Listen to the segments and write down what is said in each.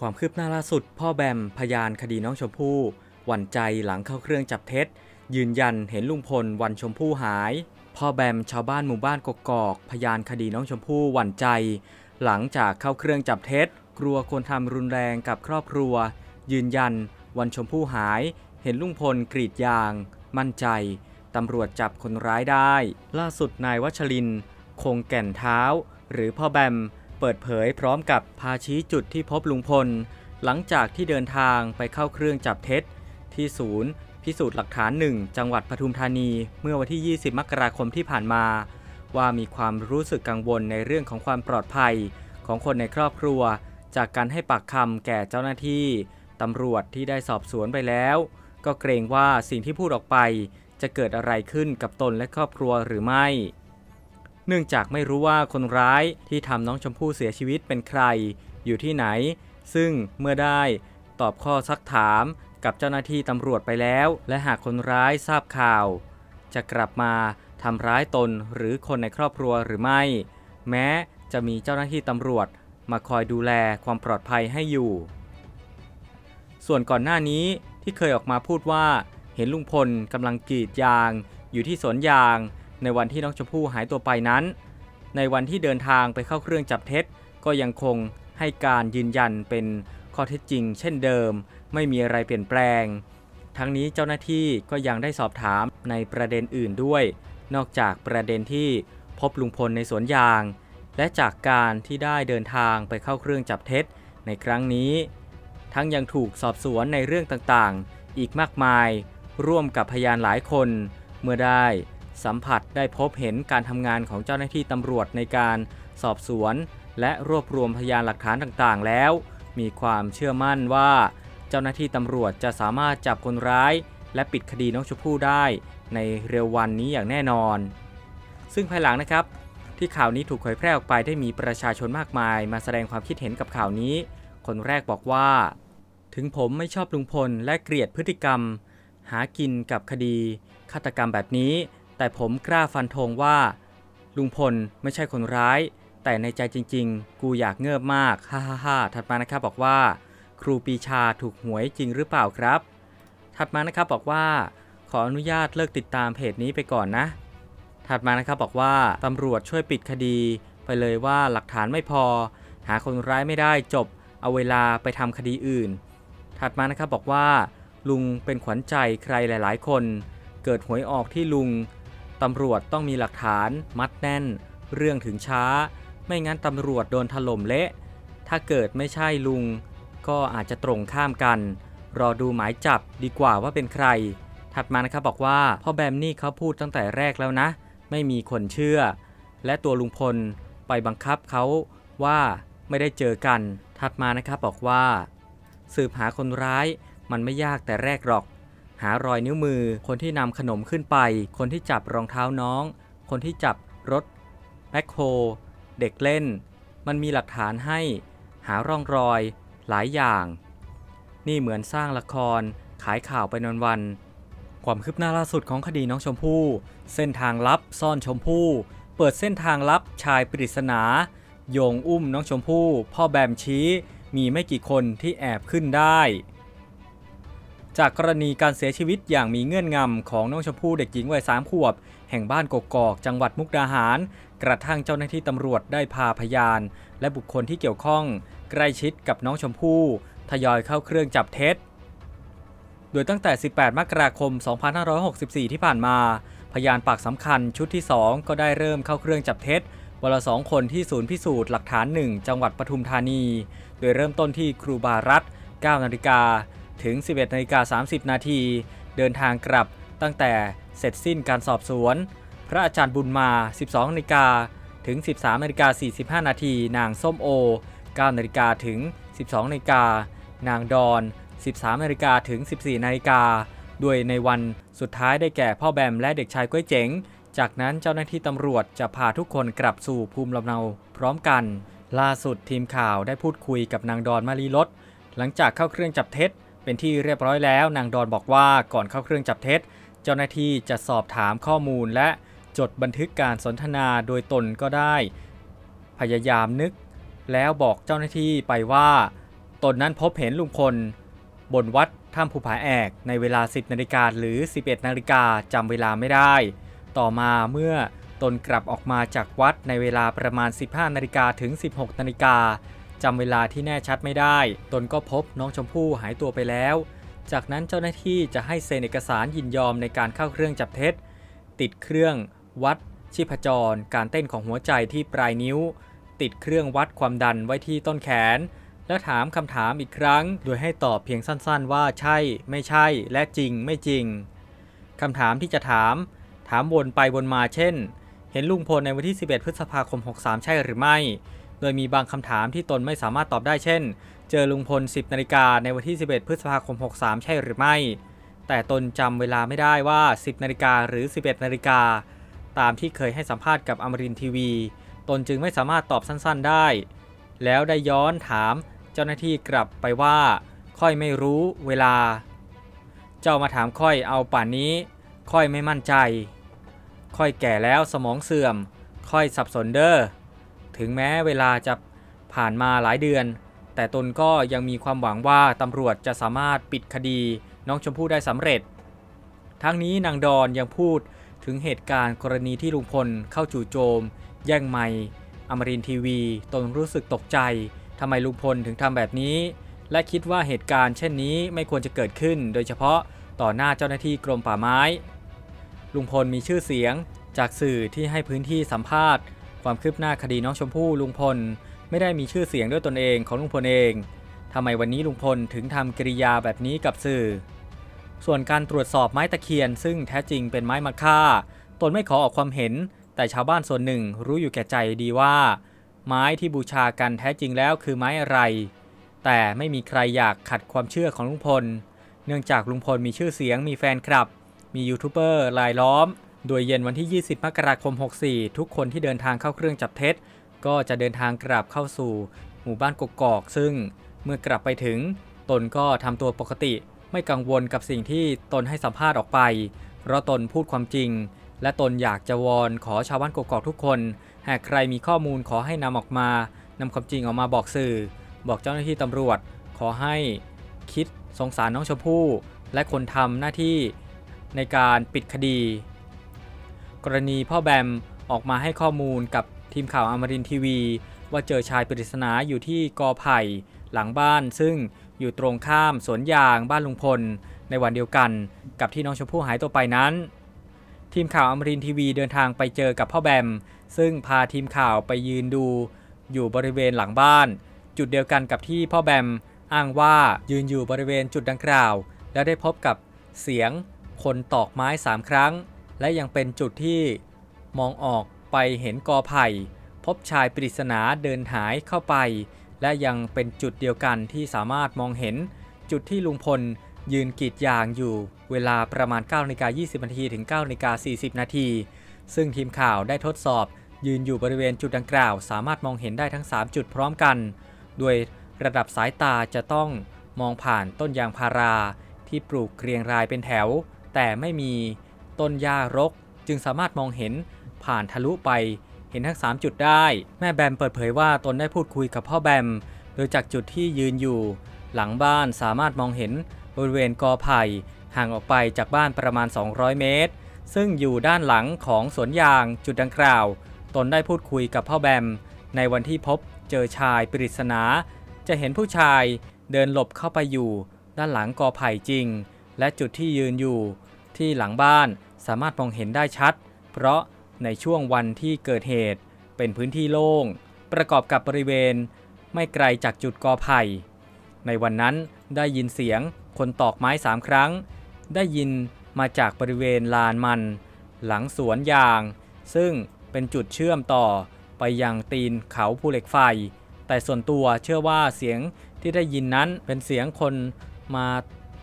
ความคืบหน้าล่าสุด พ่อแบมพยานคดีน้องชมพู่หวั่นใจหลังเข้าเครื่องจับเท็จ ยืนยันเห็นลุงพลวันชมพู่หาย พ่อแบมชาวบ้านหมู่บ้านกกอก พยานคดีน้องชมพู่หวั่นใจ หลังจากเข้าเครื่องจับเท็จ กลัวคนทำรุนแรงกับครอบครัว ยืนยัน วันชมพู่หาย เห็นลุงพลกรีดยาง มั่นใจตำรวจจับคนร้ายได้ ล่าสุดนายวัชริน คงแก่นเท้า หรือพ่อแบม เปิดเผยพร้อมกับพาชี้จุดที่พบลุงพล หลังจากที่เดินทางไปเข้าเครื่องจับเท็จ ที่ศูนย์ พิสูจน์หลักฐานหนึ่งจังหวัดปทุมธานี เมื่อวันที่ 20 มกราคมที่ผ่านมา ว่ามีความรู้สึกกังวลในเรื่องของความปลอดภัย ของคนในครอบครัว จากการให้ปากคำแก่เจ้าหน้าที่ตำรวจที่ได้สอบสวนไปแล้ว ก็เกรงว่าสิ่งที่พูดออกไป จะเกิดอะไรขึ้นกับตนและครอบครัวหรือไม่ เนื่องจากไม่รู้ว่าคนร้ายที่ทำน้องชมพู่เสียชีวิตเป็นใคร อยู่ที่ไหน ซึ่งเมื่อได้ตอบข้อซักถามกับเจ้าหน้าที่ตำรวจไปแล้ว และหากคนร้ายทราบข่าว จะกลับมาทำร้ายตนหรือคนในครอบครัวหรือไม่ แม้จะมีเจ้าหน้าที่ตำรวจมาคอยดูแลความปลอดภัยให้อยู่ ส่วนก่อนหน้านี้ที่เคยออกมาพูดว่า เห็นลุงพลกำลังกรีดยาง อยู่ที่สวนยาง ในวันที่น้องชมพู่หายตัวไปนั้น ในวันที่เดินทางไปเข้าเครื่องจับเท็จ ก็ยังคงให้การยืนยันเป็นข้อเท็จจริง เช่นเดิม ไม่มีอะไรเปลี่ยนแปลง ทั้งนี้เจ้าหน้าที่ก็ยังได้สอบถามในประเด็นอื่นด้วย นอกจากประเด็นที่พบลุงพลในสวนยาง และจากการที่ได้เดินทางไปเข้าเครื่องจับเท็จ ในครั้งนี้ ทั้งยังถูกสอบสวนในเรื่องต่างๆ อีกมากมาย ร่วมกับพยานหลายคน เมื่อได้ สัมผัสได้พบเห็นการทำงานของเจ้าหน้าที่ตำรวจในการสอบสวน และรวบรวมพยานหลักฐานต่างๆ แล้ว มีความเชื่อมั่นว่า เจ้าหน้าที่ตำรวจจะสามารถจับคนร้าย และปิดคดีน้องชมพู่ได้ ในเร็ววันนี้อย่างแน่นอน ซึ่งภายหลังนะครับ ที่ข่าวนี้ถูกเผยแพร่ออกไปได้มีประชาชนมากมาย มาแสดงความคิดเห็นกับข่าวนี้ คนแรกบอกว่า ถึงผมไม่ชอบลุงพลและเกลียดพฤติกรรม หากินกับคดีฆาตกรรมแบบนี้ แต่ผมกล้าฟันธงว่า ลุงพลไม่ใช่คนร้าย แต่ในใจจริงๆ กูอยากเงิบมากฮ่าฮ่าฮ่าถัดมานะครับบอกว่า ครูปีชาถูกหวยจริงหรือเปล่าครับ ถัดมานะครับบอกว่า ขออนุญาตเลิกติดตามเพจนี้ไปก่อนนะ ถัดมานะครับบอกว่าตำรวจช่วยปิดคดี ไปเลยว่าหลักฐานไม่พอ หาคนร้ายไม่ได้จบ เอาเวลาไปทำคดีอื่น ถัดมานะครับบอกว่า ลุงเป็นขวัญใจใครหลาย ๆ คน เกิดหวยออกที่ลุง ตำรวจต้องมีหลักฐานมัดแน่น เรื่องถึงช้า ไม่งั้นตำรวจโดนถล่มเละ ถ้าเกิดไม่ใช่ลุง ก็อาจจะตรงข้ามกัน รอดูหมายจับดีกว่าว่าเป็นใคร ถัดมานะครับบอกว่าพ่อแบมนี่เขาพูดตั้งแต่แรกแล้วนะ ไม่มีคนเชื่อ และตัวลุงพลไปบังคับเขาว่าไม่ได้เจอกัน ถัดมานะครับบอกว่า สืบหาคนร้ายมันไม่ยากแต่แรกหรอก หารอยนิ้วมือ คนที่นำขนมขึ้นไป คนที่จับรองเท้าน้อง คนที่จับรถแบ็คโฮเด็กเล่น มันมีหลักฐานให้หาร่องรอยหลายอย่าง นี่เหมือนสร้างละครขายข่าวไปนวันๆความคืบหน้าล่าสุดของคดีน้องชมพู่ เส้นทางลับซ่อนชมพู่ เปิดเส้นทางลับชายปริศนาโยงอุ้มน้องชมพู่ พ่อแบมชี้ มีไม่กี่คนที่แอบขึ้นได้ จากกรณีการเสียชีวิตอย่างมีเงื่อนงำของน้องชมพู่เด็กหญิงวัยสามขวบ แห่งบ้านกกอก จังหวัดมุกดาหาร กระทั่งเจ้าหน้าที่ตำรวจได้พาพยาน และบุคคลที่เกี่ยวข้อง ใกล้ชิดกับน้องชมพู่ทยอยเข้าเครื่องจับเท็จ โดยตั้งแต่ 18 มกราคม 2564 ที่ผ่านมา พยานปากสำคัญชุดที่ 2 ก็ได้เริ่มเข้าเครื่องจับเท็จวันละสองคนที่ศูนย์พิสูจน์หลักฐาน 1 จังหวัดปทุมธานี โดยเริ่มต้นที่ครูบารัต9นาฬิกา ถึง 11นาฬิกา30 นาทีเดินทางกลับตั้งแต่เสร็จสิ้นการสอบสวน พระอาจารย์บุญมา 12นาฬิกาถึง 13นาฬิกา45 นาทีนางส้มโอ 9นาฬิกาถึง 12นาฬิกานางดอน 13นาฬิกาถึง 14นาฬิกาด้วยในวันสุดท้ายได้แก่พ่อแบมและเด็กชายก้วยเจ๋ง จากนั้นเจ้าหน้าที่ตำรวจจะพาทุกคนกลับสู่ภูมิลำเนาพร้อมกัน ล่าสุดทีมข่าวได้พูดคุยกับนางดอนมารีรถหลังจากเข้าเครื่องจับเท็จ เป็นที่เรียบร้อยแล้วนางดอนบอกว่าก่อนเข้าเครื่องจับเท็จ เจ้าหน้าที่จะสอบถามข้อมูลและจดบันทึกการสนทนาโดยตนก็ได้ พยายามนึก แล้วบอกเจ้าหน้าที่ไปว่า ตนนั้นพบเห็นลุงพล บนวัดถ้ำภูผาแอกในเวลา 10นาฬิกาหรือ 11นาฬิกาจำเวลาไม่ได้ ต่อมาเมื่อตนกลับออกมาจากวัดในเวลาประมาณ 15นาฬิกาถึง 16นาฬิกา จำเวลาที่แน่ชัดไม่ได้ ตนก็พบน้องชมพู่หายตัวไปแล้ว จากนั้นเจ้าหน้าที่จะให้เซ็นเอกสารยินยอมในการเข้าเครื่องจับเท็จ ติดเครื่องวัดชีพจร การเต้นของหัวใจที่ปลายนิ้ว ติดเครื่องวัดความดันไว้ที่ต้นแขน และถามคำถามอีกครั้ง โดยให้ตอบเพียงสั้นๆ ว่าใช่ ไม่ใช่ และจริงไม่จริงคำถามที่จะถาม ถามวนไปวนมาเช่น เห็นลุงพลในวันที่ 11 พฤษภาคม 63 ใช่หรือไม่ โดยมีบางคำถามที่ตนไม่สามารถตอบได้เช่น เจอลุงพล 10นาฬิกาในวันที่ 11 พฤษภาคม 63 ใช่หรือไม่ แต่ตนจำเวลาไม่ได้ว่า 10นาฬิกาหรือ 11นาฬิกาตามที่เคยให้สัมภาษณ์กับอมรินทีวี ตนจึงไม่สามารถตอบสั้นๆได้ แล้วได้ย้อนถามเจ้าหน้าที่กลับไปว่า ค่อยไม่รู้เวลา เจ้ามาถามค่อยเอาป่านนี้ ค่อยไม่มั่นใจ ค่อยแก่แล้วสมองเสื่อม ค่อยสับสนเด้อ ถึงแม้เวลาจะผ่านมาหลายเดือน แต่ตนก็ยังมีความหวังว่าตำรวจจะสามารถปิดคดีน้องชมพู่ได้สำเร็จ ทั้งนี้นางดอนยังพูดถึงเหตุการณ์กรณีที่ลุงพลเข้าจู่โจม แย่งไมค์อมรินทีวี ตนรู้สึกตกใจทำไมลุงพลถึงทำแบบนี้ และคิดว่าเหตุการณ์เช่นนี้ไม่ควรจะเกิดขึ้น โดยเฉพาะต่อหน้าเจ้าหน้าที่กรมป่าไม้ ลุงพลมีชื่อเสียงจากสื่อที่ให้พื้นที่สัมภาษณ์ ความคืบหน้าคดีน้องชมพู่ลุงพลไม่ได้มีชื่อเสียงด้วยตนเองของลุงพลเองทำไมวันนี้ลุงพลถึงทำกิริยาแบบนี้กับสื่อ ส่วนการตรวจสอบไม้ตะเคียน ซึ่งแท้จริงเป็นไม้มะค่า ตนไม่ขอออกความเห็น แต่ชาวบ้านส่วนหนึ่งรู้อยู่แก่ใจดีว่า ไม้ที่บูชากันแท้จริงแล้วคือไม้อะไร แต่ไม่มีใครอยากขัดความเชื่อของลุงพล เนื่องจากลุงพลมีชื่อเสียงมีแฟนคลับ มียูทูบเบอร์รายล้อม โดยเย็นวันที่ 20 มกราคม 64 ทุกคนที่เดินทางเข้าเครื่องจับเท็จ ก็จะเดินทางกลับเข้าสู่ หมู่บ้านกกอก ซึ่งเมื่อกลับไปถึง ตนก็ทำตัวปกติ ไม่กังวลกับสิ่งที่ตนให้สัมภาษณ์ออกไป เพราะตนพูดความจริง และตนอยากจะวอนขอชาวบ้านกกอกทุกคน หากใครมีข้อมูลขอให้นำออกมานำความจริงออกมาบอกสื่อ บอกเจ้าหน้าที่ตำรวจ ขอให้คิดสงสารน้องชมพู่ และคนทำหน้าที่ในการปิดคดี กรณีพ่อแบมออกมาให้ข้อมูลกับทีมข่าวอมรินทีวี ว่าเจอชายปริศนาอยู่ที่กอไผ่หลังบ้าน ซึ่งอยู่ตรงข้ามสวนยางบ้านลุงพล ในวันเดียวกันกับที่น้องชมพู่หายตัวไปนั้น ทีมข่าวอมรินทีวีเดินทางไปเจอกับพ่อแบม ซึ่งพาทีมข่าวไปยืนดู อยู่บริเวณหลังบ้าน จุดเดียวกันกับที่พ่อแบมอ้างว่ายืนอยู่บริเวณจุดดังกล่าว แล้วได้พบกับเสียงคนตอกไม้สามครั้ง และยังเป็นจุดที่มองออกไปเห็นกอไผ่ พบชายปริศนาเดินหายเข้าไป และยังเป็นจุดเดียวกันที่สามารถมองเห็น จุดที่ลุงพลยืนกรีดยางอยู่เวลาประมาณ9นาฬิกา20นาทีถึง9นาฬิกา40นาทีซึ่งทีมข่าวได้ทดสอบยืนอยู่บริเวณจุดดังกล่าว สามารถมองเห็นได้ทั้ง 3 จุดพร้อมกัน โดยระดับสายตาจะต้องมองผ่านต้นยางพาราที่ปลูกเรียงรายเป็นแถว แต่ไม่มี ต้นหญ้ารก จึงสามารถมองเห็นผ่านทะลุไปเห็นทั้ง 3 จุดได้ แม่แบมเปิดเผยว่าตนได้พูดคุยกับพ่อแบม โดยจากจุดที่ยืนอยู่ หลังบ้านสามารถมองเห็นบริเวณกอไผ่ห่างออกไปจากบ้านประมาณ 200 เมตร ซึ่งอยู่ด้านหลังของสวนยางจุดดังกล่าว ตนได้พูดคุยกับพ่อแบม ในวันที่พบเจอชายปริศนา จะเห็นผู้ชายเดินหลบเข้าไปอยู่ ด้านหลังกอไผ่จริง และจุดที่ยืนอยู่ ที่หลังบ้าน สามารถมองเห็นได้ชัด เพราะในช่วงวันที่เกิดเหตุ เป็นพื้นที่โล่ง ประกอบกับบริเวณ ไม่ไกลจากจุดกอไผ่ ในวันนั้นได้ยินเสียงคนตอกไม้สามครั้ง ได้ยินมาจากบริเวณลานมัน หลังสวนยาง ซึ่งเป็นจุดเชื่อมต่อไปยังตีนเขาภูเหล็กไฟ แต่ส่วนตัวเชื่อว่าเสียงที่ได้ยินนั้นเป็นเสียงคนมา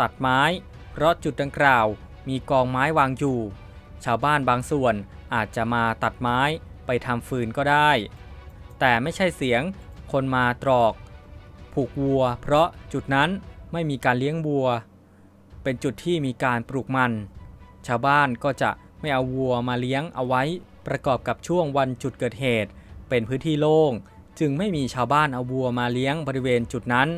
ตัดไม้ เพราะจุดดังกล่าว มีกองไม้วางอยู่ ชาวบ้านบางส่วนอาจจะมาตัดไม้ไปทำฟืนก็ได้ แต่ไม่ใช่เสียงคนมาตรอก ผูกวัว เพราะจุดนั้นไม่มีการเลี้ยงวัว เป็นจุดที่มีการปลูกมัน ชาวบ้านก็จะไม่เอาวัวมาเลี้ยงเอาไว้ ประกอบกับช่วงวันจุดเกิดเหตุ เป็นพื้นที่โล่ง จึงไม่มีชาวบ้านเอาวัวมาเลี้ยงบริเวณจุดนั้น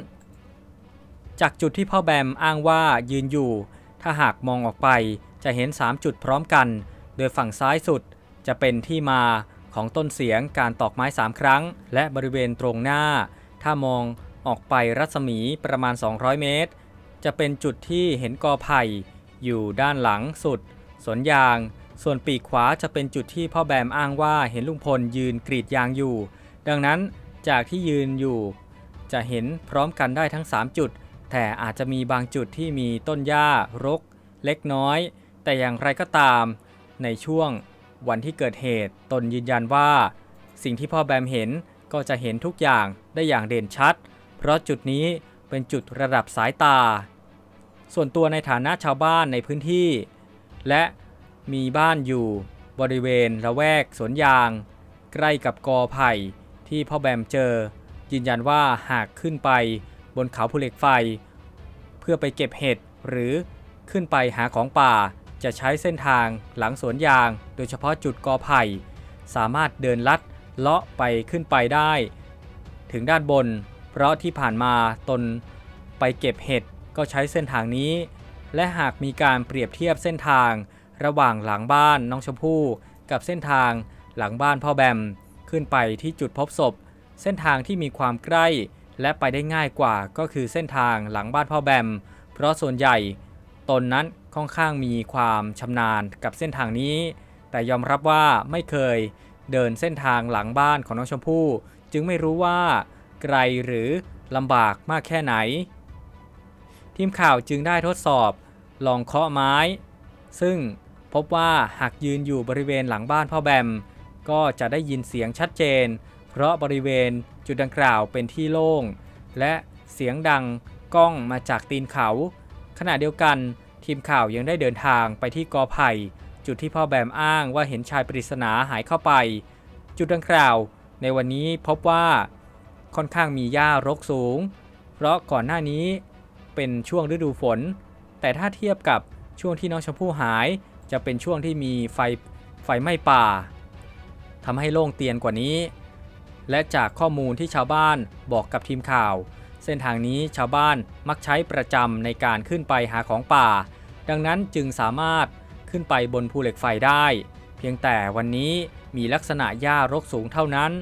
จากจุดที่พ่อแบมอ้างว่ายืนอยู่ ถ้าหากมองออกไปจะเห็น 3 จุดพร้อมกัน โดยฝั่งซ้ายสุดจะเป็นที่มาของต้นเสียงการตอกไม้ 3 ครั้ง และบริเวณตรงหน้า ถ้ามองออกไปรัศมีประมาณ 200 เมตร จะเป็นจุดที่เห็นกอไผ่อยู่ด้านหลังสุด สวนยาง ส่วนปีกขวาจะเป็นจุดที่พ่อแบมอ้างว่าเห็นลุงพลยืนกรีดยางอยู่ ดังนั้นจากที่ยืนอยู่ จะเห็นพร้อมกันได้ทั้ง 3 จุด แต่อาจจะมีบางจุดที่มีต้นหญ้ารก เล็กน้อย แต่อย่างไรก็ตาม ในช่วงวันที่เกิดเหตุตนยืนยันว่า สิ่งที่พ่อแบมเห็นก็จะเห็นทุกอย่างได้อย่างเด่นชัด เพราะจุดนี้เป็นจุดระดับสายตา ส่วนตัวในฐานะชาวบ้านในพื้นที่ และมีบ้านอยู่บริเวณละแวกสวนยาง ใกล้กับกอไผ่ที่พ่อแบมเจอ ยืนยันว่าหากขึ้นไป บนเขาภูเหล็กไฟ เพื่อไปเก็บเห็ดหรือขึ้นไปหาของป่า จะใช้เส้นทางหลังสวนยาง โดยเฉพาะจุดกอไผ่ สามารถเดินลัดเลาะไปขึ้นไปได้ ถึงด้านบน เพราะที่ผ่านมาตนไปเก็บเห็ดก็ใช้เส้นทางนี้ และหากมีการเปรียบเทียบเส้นทางระหว่างหลังบ้านน้องชมพู่กับเส้นทางหลังบ้านพ่อแบม ขึ้นไปที่จุดพบศพ เส้นทางที่มีความใกล้ และไปได้ง่ายกว่าก็คือเส้นทางหลังบ้านพ่อแบม เพราะส่วนใหญ่ตนนั้นค่อนข้างมีความชำนาญกับเส้นทางนี้ แต่ยอมรับว่าไม่เคยเดินเส้นทางหลังบ้านของน้องชมพู่ จึงไม่รู้ว่าไกลหรือลำบากมากแค่ไหน ทีมข่าวจึงได้ทดสอบลองเคาะไม้ ซึ่งพบว่าหากยืนอยู่บริเวณหลังบ้านพ่อแบม ก็จะได้ยินเสียงชัดเจน เพราะบริเวณจุดดังกล่าวเป็นที่โล่ง และเสียงดังก้องมาจากตีนเขา ขณะเดียวกันทีมข่าวยังได้เดินทางไปที่กอไผ่ จุดที่พ่อแบมอ้างว่าเห็นชายปริศนาหายเข้าไป จุดดังกล่าว ในวันนี้พบว่าค่อนข้างมีหญ้ารกสูง เพราะก่อนหน้านี้เป็นช่วงฤดูฝน แต่ถ้าเทียบกับช่วงที่น้องชมพู่หาย จะเป็นช่วงที่มีไฟไฟไหม้ป่าทำให้โล่งเตียนกว่านี้ และจากข้อมูลที่ชาวบ้านบอกกับทีมข่าว เส้นทางนี้ชาวบ้านมักใช้ประจำในการขึ้นไปหาของป่า ดังนั้นจึงสามารถขึ้นไปบนภูเหล็กไฟได้ เพียงแต่วันนี้มีลักษณะหญ้ารกสูงเท่านั้น